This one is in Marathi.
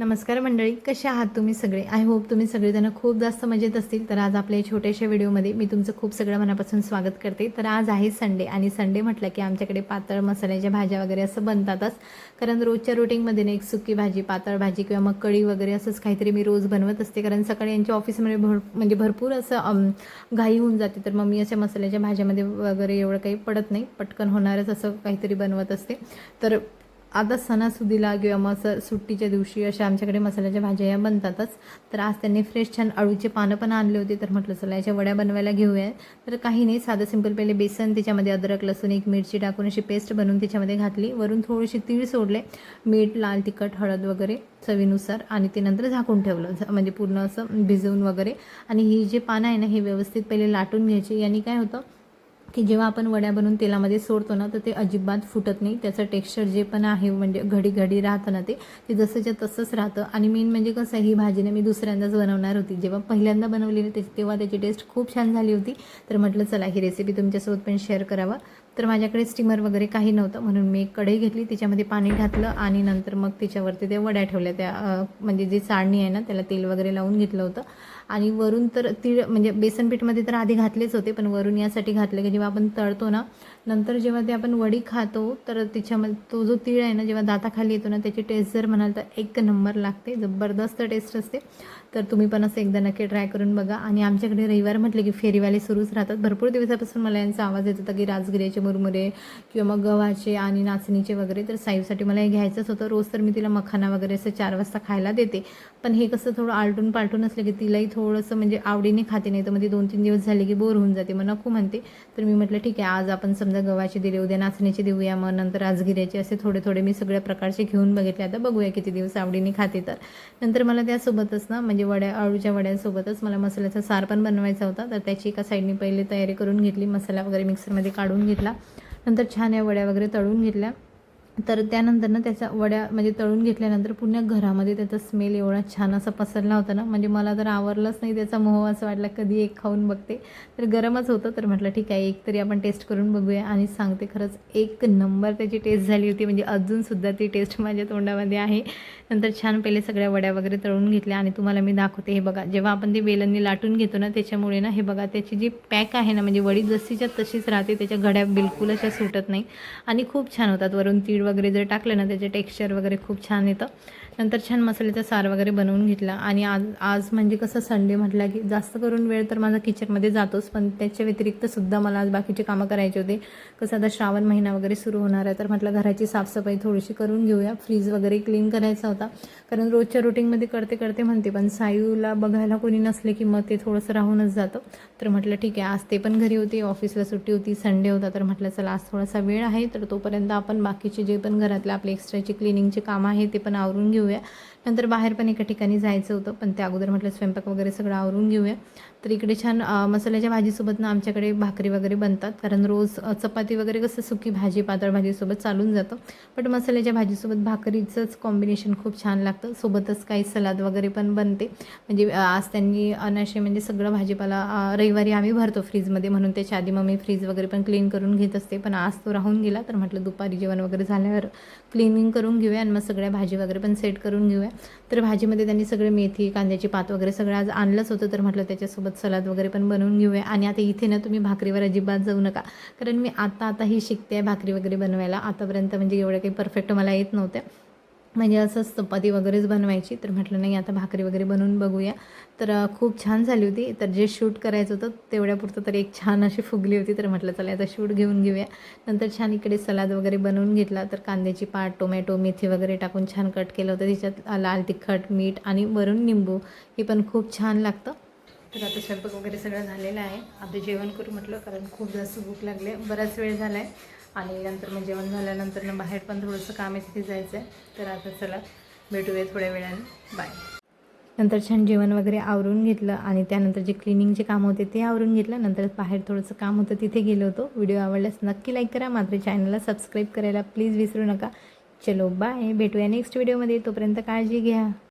नमस्कार मंडळी कसे आहात तुम्ही सगळे? आय होप तुम्ही सगळेजण खूप जास्त मजेत असतील. तर आज आपल्या छोट्याशा व्हिडिओमध्ये मी तुमचं खूप सगळं मनापासून स्वागत करते. तर आज आहे संडे आणि संडे म्हटलं की आमच्याकडे पातळ मसाल्याच्या भाज्या वगैरे असं बनतातच. कारण रोजच्या रुटीनमध्ये ना एक सुकी भाजी पातळ भाजी किंवा मग कढी वगैरे असंच काहीतरी मी रोज बनवत असते. कारण सकाळी यांच्या ऑफिसमध्ये भर म्हणजे भरपूर असं घाई होऊन जाते. तर मग मी अशा मसाल्याच्या भाज्यामध्ये वगैरे एवढं काही पडत नाही. पटकन होणारच असं काहीतरी बनवत असते. तर आता सणासुदीला किंवा मग असं सुट्टीच्या दिवशी अशा आमच्याकडे मसाल्याच्या भाज्या या बनतातच. तर आज त्यांनी फ्रेश छान अळूचे पानं पण आणले होते. तर म्हटलं चला याच्या वड्या बनवायला घेऊया. तर काही नाही साधं सिंपल पहिले बेसन त्याच्यामध्ये अद्रक लसूण एक मिरची टाकून अशी पेस्ट बनवून त्याच्यामध्ये घातली. वरून थोडीशी तीळ सोडले. मीठ लाल तिखट हळद वगैरे चवीनुसार आणि ते नंतर झाकून ठेवलं. म्हणजे पूर्ण असं भिजवून वगैरे. आणि ही जे पानं आहे ना हे व्यवस्थित पहिले लाटून घ्यायची. यांनी काय होतं की जेव्हा आपण वड्या बनवून तेलामध्ये सोडतो ना तर ते अजिबात फुटत नाही. त्याचं टेक्स्चर जे पण आहे म्हणजे घडी घडी राहतं ना ते ते जसंच्या तसंच राहतं. आणि मेन म्हणजे कसं ही भाजीने मी दुसऱ्यांदाच बनवणार होती. जेव्हा पहिल्यांदा बनवली ते तेव्हा त्याची टेस्ट खूप छान झाली होती. तर म्हटलं चला ही रेसिपी तुमच्यासोबत पण शेअर करावं. तर माझ्याकडे स्टीमर वगैरे काही नव्हतं. म्हणून मी एक कढई घेतली त्याच्यामध्ये पाणी घातलं आणि नंतर मग तिच्यावरती त्या वड्या ठेवल्या. त्या म्हणजे जी चाळणी आहे ना त्याला तेल वगैरे लावून घेतलं होतं. आणि वरून तर तीळ म्हणजे बेसनपीठमध्ये तर आधी घातलेच होते पण वरून यासाठी घातले की जेव्हा आपण तळतो ना नंतर जेव्हा ते आपण वडी खातो तर तिच्यामध्ये तो जो तीळ आहे ना जेव्हा दाताखाली येतो ना त्याची टेस्ट जर म्हणाल तर एक नंबर लागते. जबरदस्त टेस्ट असते. तर तुम्ही पण असं एकदा नक्की ट्राय करून बघा. आणि आमच्याकडे रविवार म्हटलं की फेरीवाले सुरूच राहतात. भरपूर दिवसापासून मला यांचा आवाज येत होता की राजगिऱ्याचे मुरमुरे किंवा मग गव्हाचे आणि नाचणीचे वगैरे तर साईसाठी मला हे घ्यायचंच होतं. रोज तर मी तिला मखाना वगैरे असं चार वाजता खायला देते. पण हे कसं थोडं आलटून पालटून असलं की तिलाही थोडंसं म्हणजे आवडीने खाते नाही तर मग ती दोन तीन दिवस झाले की बोर होऊन जाते. मग नको म्हणते. तर मी म्हटलं ठीक आहे आज आपण समजा गव्हाचे दिले उद्या नाचणीचे देऊया मग नंतर राजगिऱ्याचे असे थोडे थोडे मी सगळ्या प्रकारचे घेऊन बघितले. आता बघूया किती दिवस आवडीने खाते तर. नंतर मला त्यासोबतच ना म्हणजे वड्या आळूच्या वड्यांसोबतच मला मसाल्याचा सार पण बनवायचा होता. तर त्याची एका साईडने पहिले तयारी करून घेतली मसाला वगैरे मिक्सरमध्ये काढून घेतला. नंतर छान या वड्या वगैरे तळून घेतल्या. तर त्यानंतर ना त्याच्या वड्या म्हणजे तळून घेतल्यानंतर पुन्हा घरामध्ये त्याचा स्मेल एवढा छान असा पसरला होता ना. म्हणजे मला तर आवरलंच नाही त्याचा मोह असं वाटला कधी एक खाऊन बघते. तर गरमच होतं तर म्हटलं ठीक आहे एक तरी आपण टेस्ट करून बघूया. आणि सांगते खरंच एक नंबर त्याची टेस्ट झाली होती. म्हणजे अजूनसुद्धा ती टेस्ट माझ्या तोंडामध्ये आहे. नंतर छान पहिले सगळ्या वड्या वगैरे तळून घेतल्या आणि तुम्हाला मी दाखवते. हे बघा जेव्हा आपण ते वेलांनी लाटून घेतो ना त्याच्यामुळे ना हे बघा त्याची जी पॅक आहे ना म्हणजे वडी जशीच्या तशीच राहते. त्याच्या घड्या बिलकुल अशा सुटत नाही. आणि खूप छान होतात वरून तीळ वगैरे जर टाकलं ना त्याचे टेक्स्चर वगैरे खूप छान येतं. नंतर छान मसाल्याचा सार वगैरे बनवून घेतला. आणि आज आज म्हणजे कसं संडे म्हटला की जास्त करून वेळ तर माझा किचनमध्ये जातोच पण त्याच्या व्यतिरिक्तसुद्धा मला आज बाकीचे कामं करायचे होते. कसं आता श्रावण महिना वगैरे सुरू होणार आहे तर म्हटलं घराची साफसफाई थोडीशी करून घेऊया. फ्रीज वगैरे क्लीन करायचा होता. कारण रोजच्या रुटीनमध्ये करते करते म्हणते पण सायूला बघायला कोणी नसले की मग ते थोडंसं राहूनच जातं. तर म्हटलं ठीक आहे आज ते पण घरी होते ऑफिसला सुट्टी होती संडे होता तर म्हटलं चला आज थोडासा वेळ आहे तर तोपर्यंत आपण बाकीचे जे पण घरातले आपले एक्स्ट्राचे क्लिनिंगचे काम आहे ते पण आवरून घेऊया. नंतर बाहेर पण एका ठिकाणी जायचं होतं पण त्या अगोदर म्हटलं स्वयंपाक वगैरे सगळं आवरून घेऊया. तर इकडे छान मसाल्याच्या भाजीसोबत ना आमच्याकडे भाकरी वगैरे बनतात कारण रोज चपाती वगैरे कसं सुकी भाजी पातळ भाजीसोबत चालून जातं. बट मसाल्याच्या भाजीसोबत भाकरीचंच कॉम्बिनेशन खूप छान लागतं. सोबतच काही सलाद वगैरे पण बनते. म्हणजे आज त्यांनी अनाशे म्हणजे सगळं भाजीपाला रविवारी आम्ही भरतो फ्रीजमध्ये म्हणून त्याच्या आधी मग मी फ्रीज वगैरे पण क्लीन करून घेत असते. पण आज तो राहून गेला तर म्हटलं दुपारी जेवण वगैरे झाल्यावर क्लिनिंग करून घेऊया आणि मग सगळ्या भाजी वगैरे पण सेट करून घेऊया. तर भाजीमध्ये त्यांनी सगळे मेथी कांद्याची पात वगैरे सगळं आज आणलंच होतं. तर म्हटलं त्याच्यासोबत सलाद वगैरे पण बनवून घेऊया. आणि आता इथे ना तुम्ही भाकरीवर अजिबात जाऊ नका. कारण मी आता आता ही शिकते आहे भाकरी वगैरे बनवायला. आतापर्यंत म्हणजे एवढं काही परफेक्ट मला येत नव्हत्या म्हणजे असंच चपाती वगैरेच बनवायची. तर म्हटलं नाही आता भाकरी वगैरे बनवून बघूया. तर खूप छान झाली होती. तर जे शूट करायचं होतं तेवढ्यापुरतं तर एक छान अशी फुगली होती. तर म्हटलं चला आता शूट घेऊन घेऊया. नंतर छान इकडे सलाद वगैरे बनवून घेतला. तर कांद्याची पाट टोमॅटो मेथी वगैरे टाकून छान कट केलं होतं. त्याच्यात लाल तिखट मीठ आणि वरून निंबू. हे पण खूप छान लागतं. तर आता स्वयंपाक वगैरे सगळं झालेलं आहे. आता जेवण करू म्हटलं कारण खूप जास्त भूक लागले. बराच वेळ झाला आहे आणि नंतर मग जेवण झाल्यानंतर ना बाहेर पण थोडंसं काम आहे तिथे जायचं आहे तर आता चला भेटूया थोड्या वेळाने. बाय नंतर छान जेवण वगैरे आवरून घेतलं आणि त्यानंतर जे क्लिनिंगचे काम होते ते आवरून घेतलं. नंतर बाहेर थोडंसं काम होतं तिथे गेलो होतो. व्हिडिओ आवडल्यास नक्की लाईक करा. मात्र चॅनलला सबस्क्राईब करायला प्लीज विसरू नका. चलो बाय भेटूया नेक्स्ट व्हिडिओमध्ये तोपर्यंत काळजी घ्या.